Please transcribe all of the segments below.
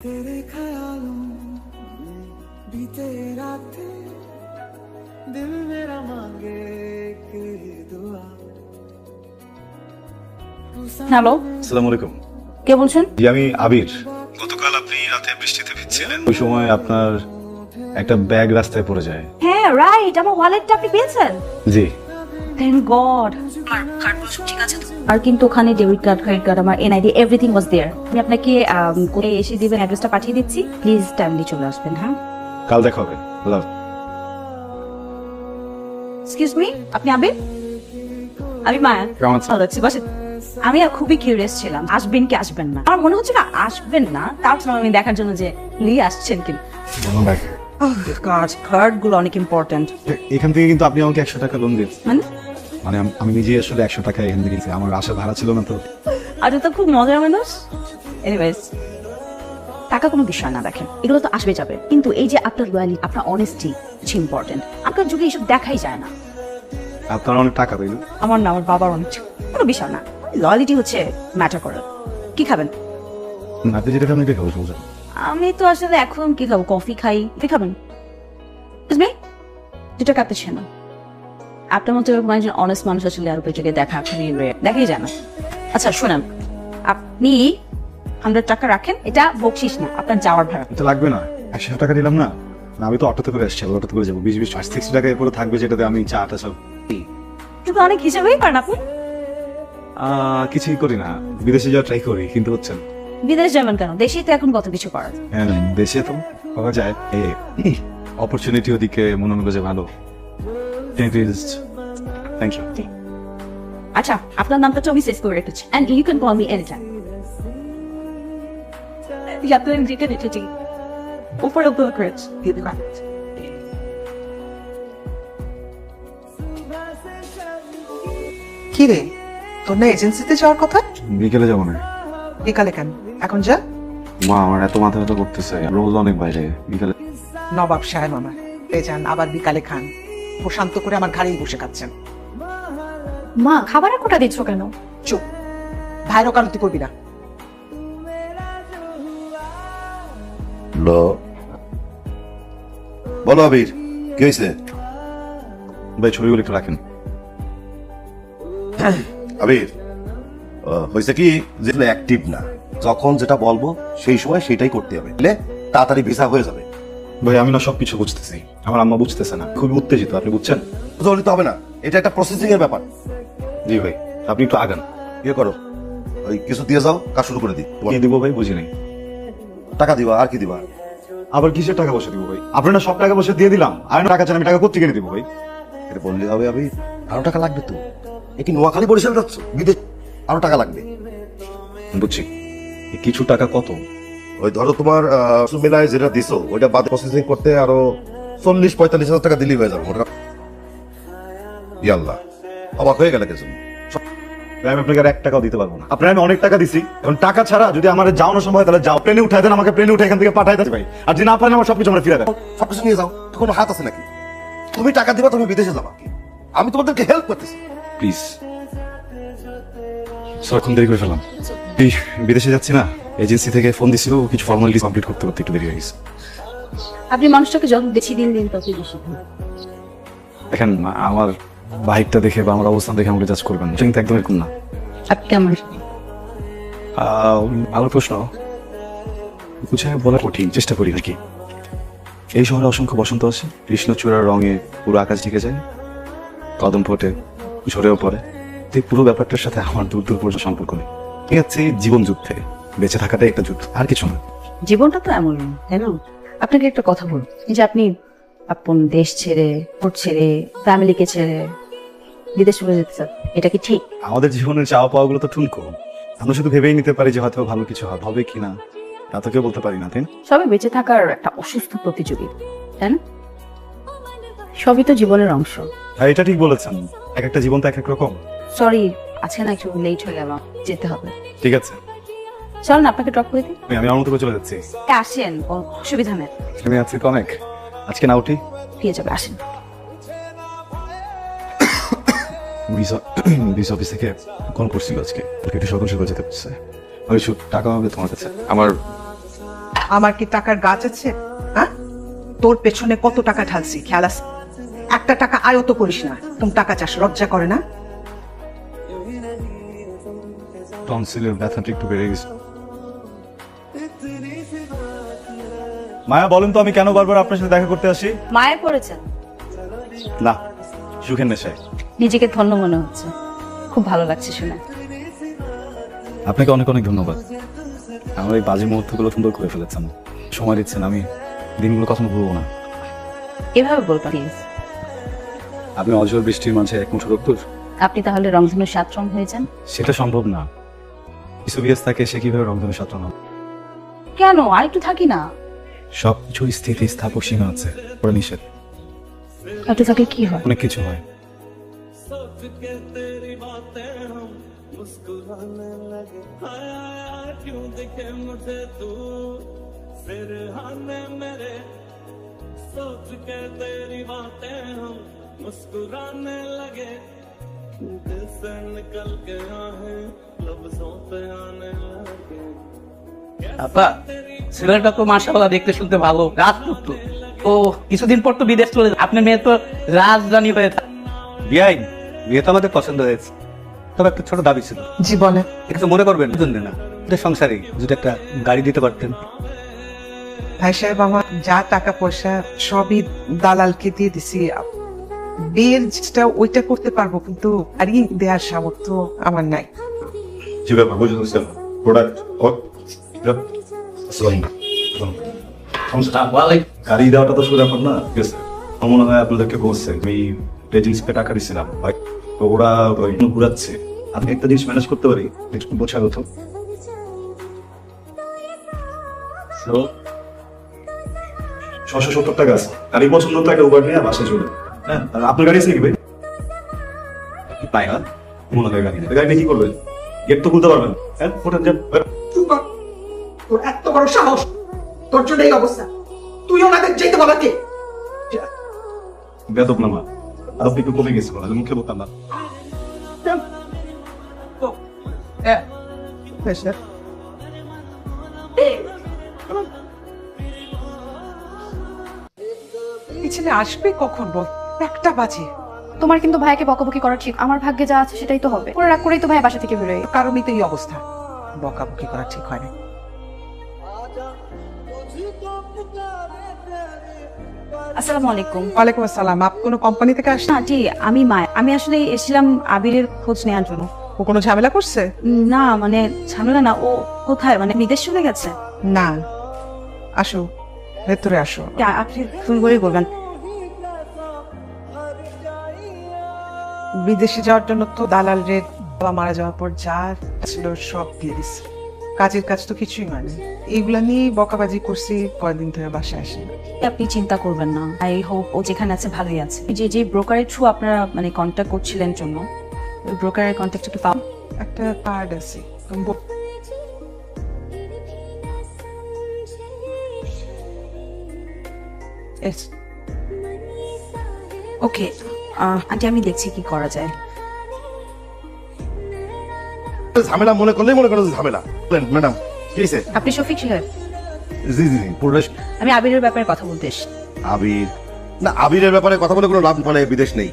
तेरे ख्यालों में बीते रातें दिल मेरा मांगे कि दुआ হ্যালো আসসালামু আলাইকুম কে বলছেন জি আমি আবির গতকাল আপনি রাতে বৃষ্টিতে ভিজছিলেন ওই সময় আপনার একটা ব্যাগ রাস্তায় পড়ে যায় হ্যাঁ রাইট আমার ওয়ালেটটা আপনি পেয়েছেন জি থ্যাংক গড আমার কার্ডগুলো সব ঠিক আছে তো? আর কিন্তু ওখানে ডেবিট কার্ড ক্রেডিট কার্ড আমার এনআইডি এভরিথিং ওয়াজ দেয়ার আমি আপনাকে করে এসে দিবেন অ্যাড্রেসটা পাঠিয়ে দিচ্ছি। প্লিজ টাইমলি চলে আসবেন হ্যাঁ? কাল দেখা হবে। লাভ এক্সকিউজ মি আপনি আবির? আমি মায়া? কেমন ভালো আছি বসে আমি আর খুবই কিউরিয়াস ছিলাম আসবেন কি আসবেন না? আমার মনে হচ্ছে না আসবেন না তারপর আমি দেখার জন্য যে লি আসছেন কি কার্ড কার্ডগুলো অনেক ইম্পর্টেন্ট এখান থেকে কিন্তু আপনি আমাকে একশো টাকা লোন দিন মানে? মানে আমি নিজে আসলে একশো টাকা এখান থেকে দিয়েছি। আমার আশা ভাড়া ছিল না তো। আর তো খুব মজার মানুষ। এনিওয়েজ টাকা কোনো বিষয় না দেখেন। এগুলো তো আসবে যাবে। কিন্তু এই যে আপনার লয়ালিটি আপনার অনেস্টি হচ্ছে ইম্পর্টেন্ট আপনার যুগে এইসব দেখাই যায় না। আপনার অনেক টাকা তাই না? আমার না আমার বাবার অনেক কোনো বিষয় না। লয়ালিটি হচ্ছে ম্যাটার করে। কি খাবেন? আপনি যেটা আমি দেখাবো সমস্যা নেই। আমি তো আসলে এখন কি খাব? কফি খাই। কি খাবেন? বুঝবে দুটো কাঁপতেছে না আপনার মতো এরকম একজন অনেস্ট মানুষ আসলে আর যুগে দেখা আপনি দেখাই যায় আচ্ছা শোনেন। আপনি হান্ড্রেড টাকা রাখেন এটা বকশিস না আপনার যাওয়ার ভাড়া। এটা লাগবে না। একশো টাকা দিলাম না। না, আমি তো অটোতে করে আসছি অটোতে করে যাব। বিশ বিশ সিক্সটি টাকা এরপরে থাকবে যেটাতে আমি চাটা সব কিন্তু অনেক হিসেবেই পারেন আপনি। কিছুই করি না। বিদেশে যাওয়া ট্রাই করি কিন্তু হচ্ছে না। বিদেশ যাবেন কেন? দেশেই তো এখন কত কিছু করার। হ্যাঁ দেশে তো পাওয়া যায়। অপরচুনিটি ওদিকে মনে হলো যে ভালো। থ্যাংক ইউ আচ্ছা আপনার নামটা তো আমি সেভ করে রেখেছি। And you can call me any time আপনার যেটা রেখেছি উপরে করেছি কি রে? তোর না এজেন্সিতে যাওয়ার কথা? বিকেলে যাব না। বিকালে কেন? এখন যা। মা আমার এত মাথা ব্যথা করতেছে। রোজ অনেক বাইরে বিকেলে। নবাব সাহেব আমার। এই যান আবার বিকালে খান। প্রশান্ত করে আমার ঘাড়েই বসে খাচ্ছেন মা খাবারের কোটা দিচ্ছ কেন? চুপ। ভাইয়ের ওকালতি করবি না। বলো আবির কি হয়েছে? ভাই ছবিগুলো একটু রাখেন। আবির হয়েছে কি যে অ্যাক্টিভ না যখন যেটা বলব সেই সময় সেটাই করতে হবে। তাড়াতাড়ি ভিসা হয়ে যাবে। ভাই আমি না সবকিছু বুঝতেছি। আমার আম্মা বুঝতেছে না। খুবই উত্তেজিত আপনি বুঝছেন? বুঝতে তো হবে না। এটা একটা প্রসেসিং এর ব্যাপার। জি ভাই আপনি একটু আগান। ইয়ে করো। ওই কিছু দিয়ে যাও কাজ শুরু করে দিই। কি দিব ভাই? বুঝি নাই। টাকা দিবা আর কি দিবা? আবার কিসের টাকা বসে দিব ভাই? আপনার না সব টাকা বসে দিয়ে দিলাম। আর টাকা চান আমি টাকা কোথেকে এনে দিব ভাই? এটা বললে হবে আবির আরও টাকা লাগবে তো। এ কি নোয়াখালী বরিশাল যাচ্ছ? বিদেশ আরও টাকা লাগবে। বুঝছি। কিছু টাকা কত? ওই ধরো তোমার আহ, মেলায় যেটা দিছো ওইটা বাদে প্রসেসিং করতে আরও চল্লিশ পঁয়তাল্লিশ হাজার টাকা দিলেই হয়ে যাবে ওটা। ইয়াল্লাহ অবাক হয়ে গেলে কিছু আমি আপনাকে এক টাকাও দিতে পারব না। আপনার আমি অনেক টাকা দিছি। এখন টাকা ছাড়া যদি আমার যাওয়ানোর সময় তাহলে যাও। প্লেনে উঠাই দেন আমাকে প্লেনে উঠে এখান থেকে পাঠাই দেন ভাই। আর যদি না পারেন আমার সবকিছু আমরা ফিরে দেন সবকিছু নিয়ে যাও। কোনো হাত আছে নাকি? তুমি টাকা দিবা তুমি বিদেশে যাবা। আমি তোমাদেরকে হেল্প করতেছি। প্লিজ দেরি করে ফেলাম বিদেশে যাচ্ছি না। এজেন্সি থেকে ফোন দিছিল কিছু ফর্মালিটি কমপ্লিট করতে করতে একটু দেরি হয়ে গেছে। আপনি মানুষটাকে যত বেশি দিন দিন ততই বেশি দেখেন আমার বাইকটা দেখে বা আমার অবস্থান দেখে আমাকে জাজ করবেন এটা কিন্তু একদম এরকম না। আপনি কেমন ভালো প্রশ্ন। বুঝে বলা কঠিন চেষ্টা করি নাকি? এই শহরে অসংখ্য বসন্ত আছে। কৃষ্ণচূড়ার রঙে পুরো আকাশ ঢেকে যায়। কদম ফোটে ঝরেও পড়ে। তো এই পুরো ব্যাপারটার সাথে আমার দূর দূর পর্যন্ত সম্পর্ক নেই। ঠিক আছে জীবন যুদ্ধে বেঁচে থাকাটাই একটা যুদ্ধ আর কিছু না। জীবনটা তো এমন তাই না? আপনাকে একটা কথা বল এই যে আপনি আপন দেশ ছেড়ে কোর্ট ছেড়ে ফ্যামিলিকে ছেড়ে বিদেশ চলে যেতে চান এটা কি ঠিক? আমাদের জীবনের চাওয়া পাওয়া গুলো তো ঠুনকো আমরা শুধু ভেবেই নিতে পারি যে হয়তো ভালো কিছু হবে হবে কিনা তা তো কেউ বলতে পারি না তাই না? সবই বেঁচে থাকার একটা অসুস্থ প্রতিযোগী তাই না? সবই তো জীবনের অংশ। হ্যাঁ এটা ঠিক বলেছেন। এক একটা জীবন তো এক এক রকম। সরি আজকে না একটু লেট হয়ে গেল যেতে হবে। ঠিক আছে। চল না আপনাকে ড্রপ করে দিই। আমি আমার মতো করে চলে যাচ্ছি। আসেন? কোনো অসুবিধা নেই। আমি আছি তো অনেক। আজকে না উঠি? পেয়ে যাবে আসেন। ভিসা ভিসা অফিস থেকে কল করছিল আজকে। ওকে একটু সকাল সকাল যেতে পারছে আমি শুধু টাকা হবে তোমার কাছে। আমার আমার কি টাকার গাছ আছে? হ্যাঁ? তোর পেছনে কত টাকা ঢালছি খেয়াল আছে? একটা টাকা আয়ত করিস না। তুমি টাকা চাষ লজ্জা করে না? টনসিলের ব্যথাটা একটু বেড়ে গেছে। মায়া বলেন তো আমি কেন বারবার আপনার সাথে দেখা করতে আসি? মায়ে পড়েছেন? না সুখের নেশায়। নিজেকে ধন্য মনে হচ্ছে। খুব ভালো লাগছে শুনে। আপনাকে অনেক অনেক ধন্যবাদ। আমার এই বাজে মুহূর্তগুলো সুন্দর করে ফেলেছেন। সময় দিচ্ছেন আমি দিনগুলো কখনো ভুলবো না। এভাবে বলবা প্লিজ। আপনি অজর বৃষ্টির মাঝে এক মুঠো রক্তর আপনি তাহলে রংধনুর সাত রং হয়ে যান? সেটা সম্ভব না। কিছু বিএস থাকে সে কীভাবে রংধনু সাঁতরানো হবে? কেন? আর একটু থাকি না। সব কিছু স্থিতি স্থাপক সীমা আছে ওরা নিষেধ একটু থাকলে কি হয় অনেক কিছু হয় सोच के तेरी बातें हम मुस्कुराने लगे हाय हाय क्यों दिखे मुझे तू सिरहाने मेरे सोच के तेरी बातें हम मुस्कुराने लगे दिल से निकल के आहे लफ्जों पे आने लगे আপা ছেলেটা তো মাসাল্লাহ দেখতে শুনতে ভালো রাজপুত্র ও কিছুদিন পর তো বিদেশ চলে আপনার মেয়ে তো রাজধানী হয়ে থাকে। বিআই বিয়ে তো আমাদের পছন্দ হয়েছে। তবে একটা ছোট দাবি ছিল। জীবনে একটু মনে করবেন জন্য না। এটা সংসারে যদি একটা গাড়ি দিতে পারতেন। ভাই সাহেব আমার যা টাকা পয়সা সবই দালালকে দিয়ে দিছি। বিয়ের যেটা ওইটা করতে পারব কিন্তু গাড়ি দেওয়ার সামর্থ্য আমার নাই। জি বুঝতে পারছেন প্রোডাক্ট গাড়ি দেওয়াটা তো শুধু ব্যাপার না। ঠিক আছে। আমার মনে হয় আপনাদেরকে বলছে আমি এজেন্সিকে টাকা দিছিলাম ওরা ঘুরাচ্ছে। আমি একটা জিনিস ম্যানেজ করতে পারি? একটু বোঝা হতো ছশো সত্তর টাকা আছে। গাড়ি পছন্দ টাকা উবার নিয়ে বাসে চলে। হ্যাঁ আর আপনার গাড়ি আছে কি ভাই? কি না। মনে হয় গাড়ি। গাড়ি নিয়ে কি করবেন? গেট তো খুলতে পারবেন। হ্যাঁ। তোর এত বড় সাহস তোর জন্য এই অবস্থা। তুই ওনাদের যেতে বলা কে? বেদব না মা আরও একটু কমে আমি মুখে বলতাম না। ছেলে আসবে কখন বল? একটা বাজে। তোমার কিন্তু ভাইকে বকাবকি করা ঠিক আমার ভাগ্যে যা আছে সেটাই তো হবে। ওরা রাগ করেই তো ভাই বাসা থেকে বেরোয়। কারণই তো এই অবস্থা। বকাবকি করা ঠিক হয় না আসসালামু আলাইকুম। ওয়ালাইকুম আসসালাম। কোনো কোম্পানি থেকে আসছেন? না জি আমি মা আমি আসলে এসেছিলাম আবিরের খোঁজ নেওয়ার জন্য। ও কোনো ঝামেলা করছে? না মানে ঝামেলা না ও কোথায়? মানে বিদেশ চলে গেছে। না। আসো ভেতরে আসো। আ- আপনি ফোন করেই বলবেন। বিদেশে যাওয়ার জন্য তো দালাল রে বাবা মারা যাওয়ার পর যা ছিল সব দিয়ে দিছে। কাজের কাজ তো কিছুই হয় না। এইগুলা নিয়ে বকাবাজি করছি কয়দিন ধরে বাসায় আসে আপনি চিন্তা করবেন না। আই হোপ ও যেখানে আছে ভালোই আছে। যে যে ব্রোকারের থ্রু আপনারা মানে কন্ট্যাক্ট করছিলেন জন্য ওই ব্রোকারের কন্ট্যাক্টটা কি পাও। একটা কার্ড আছে তুমি বল- এস, ওকে আন্টি আমি দেখছি কি করা যায়। ঝামেলা মনে করলেই মনে করেন ঝামেলা। ম্যাডাম কি হয়েছে? আপনি শফিক সাহেব। জি জি জি পুরোটা আমি আবিরের ব্যাপারে কথা বলতে এসেছি। আবির? না আবিরের ব্যাপারে কথা বলে কোনো লাভ মানে বিদেশ নেই।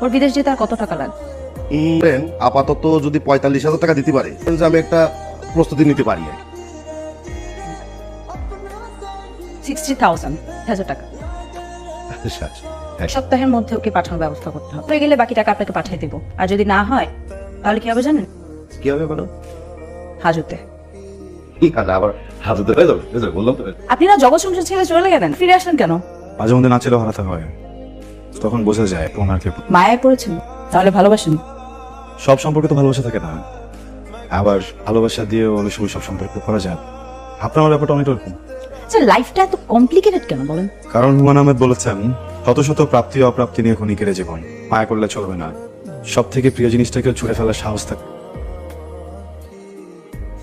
ওর বিদেশ যেতে আর কত টাকা লাগবে উম, আপাতত যদি পঁয়তাল্লিশ হাজার টাকা দিতে পারে তাহলে আমি একটা প্রস্তুতি নিতে পারি। সিক্সটি থাউজেন্ড হাজার টাকা। আচ্ছা, আচ্ছা। হ্যাঁ। এক সপ্তাহের মধ্যে ওকে পাঠানোর ব্যবস্থা করতে হবে। গেলে বাকি টাকা আপনাকে পাঠিয়ে দেবো। আর যদি না হয় তাহলে কি হবে জানেন? কি হবে হাজতে। কি কাজ আবার? হাজতে হয়ে যাবে হয়ে যাবে, বললাম তো। আপনি না জগৎ সংসার ছেড়ে চলে গেলেন ফিরে আসলেন কেন? মাঝে মধ্যে না হারাতে হয়। তখন বোঝা যায় ওনাকে মায়ায় পড়েছেন তাহলে ভালোবাসেন। সব সম্পর্কে তো ভালোবাসা থাকে না। আবার ভালোবাসা দিয়েও অনেক সময় সব সম্পর্ক করা যায়। আপনার ব্যাপারটা অনেকটা ওরকম আচ্ছা লাইফটা এত কমপ্লিকেটেড কেন বলেন? কারণ হুমায়ুন আহমেদ বলেছেন শত শত প্রাপ্তি অপ্রাপ্তি নিয়ে ক্ষণিকের জীবন। মায়া করলে চলবে না। সব থেকে প্রিয় জিনিসটাকে ছুঁড়ে ফেলার সাহস থাকে।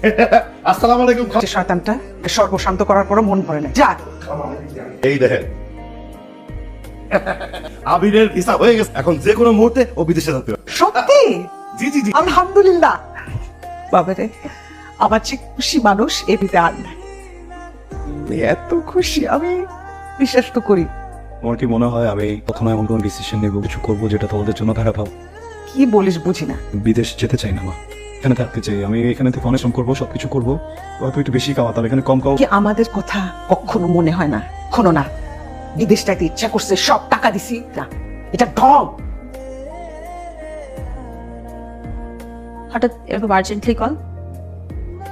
আসসালামু আলাইকুম শয়তানটা সর্বশান্ত করার পরও মন ভরে না যা। এই দেখেন। আবিরের হয়ে গেছে। এখন যে কোনো মুহূর্তে ও বিদেশে যেতে সত্যি? জি জি জি। আলহামদুলিল্লাহ। বাবারে আমার যে খুশি মানুষ এ বিতে আর নাই। এত খুশি আমি বিশ্বাস তো করি। তোমার কি মনে হয় আমি কখনো এমন কোনো ডিসিশন নেব কিছু করব যেটা তোমাদের জন্য খারাপ হবে কি বলিস বুঝি না। বিদেশ যেতে চাই না মা। এখানে থাকতে চাই আমি এখানে থেকে অনেক করব সবকিছু করব। হয়তো একটু বেশি খাওয়া তাহলে এখানে কম খাওয়া কি আমাদের কথা কখনো মনে হয় না? কখনো না বিদেশটাতে ইচ্ছা করছে সব টাকা দিছি। না এটা ঢং। হঠাৎ এরকম আর্জেন্টলি কল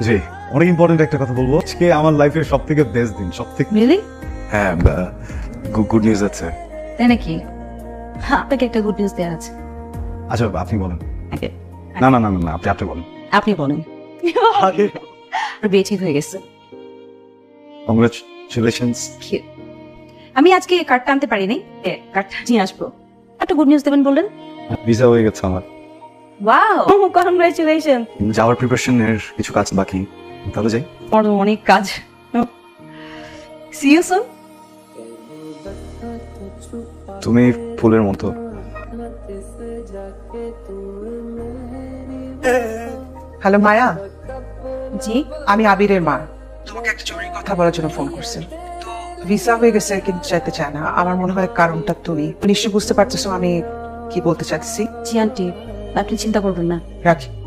জি অনেক ইম্পর্টেন্ট একটা কথা বলব। আজকে আমার লাইফের সব থেকে বেস্ট দিন সব থেকে রিয়েলি হ্যাঁ গুড নিউজ আছে। তাই নাকি? হ্যাঁ আপনাকে একটা গুড নিউজ দেওয়া আছে। আচ্ছা আপনি বলেন। না না না না না আপনি আপনি বলেন। আপনি বলেন। বিয়ে ঠিক হয়ে গেছে। কংগ্রাচুলেশনস. আমি আজকে কার্ডটা আনতে পারিনি এ, কার্ডটা নিয়ে আসব। একটা গুড নিউজ দেবেন বললেন? ভিসা হয়ে গেছে আমার। ওয়াও কনগ্রাচুলেশন যাওয়ার প্রিপারেশনের কিছু কাজ বাকি। তাহলে যাই। তো অনেক কাজ। সি ইউ সুন তুমি ফুলের মতো। হ্যালো মায়া। জি? আমি আবিরের মা। তোমাকে একটা জরুরি কথা বলার জন্য ফোন করছি। ভিসা হয়ে গেছে কিন্তু চাইতে চায় না। আমার মনে হয় কারণটা তুমি। নিশ্চয়ই বুঝতে পারতেছো আমি কি বলতে চাচ্ছি জি আন্টি। আপনি চিন্তা করবেন না। রাখি।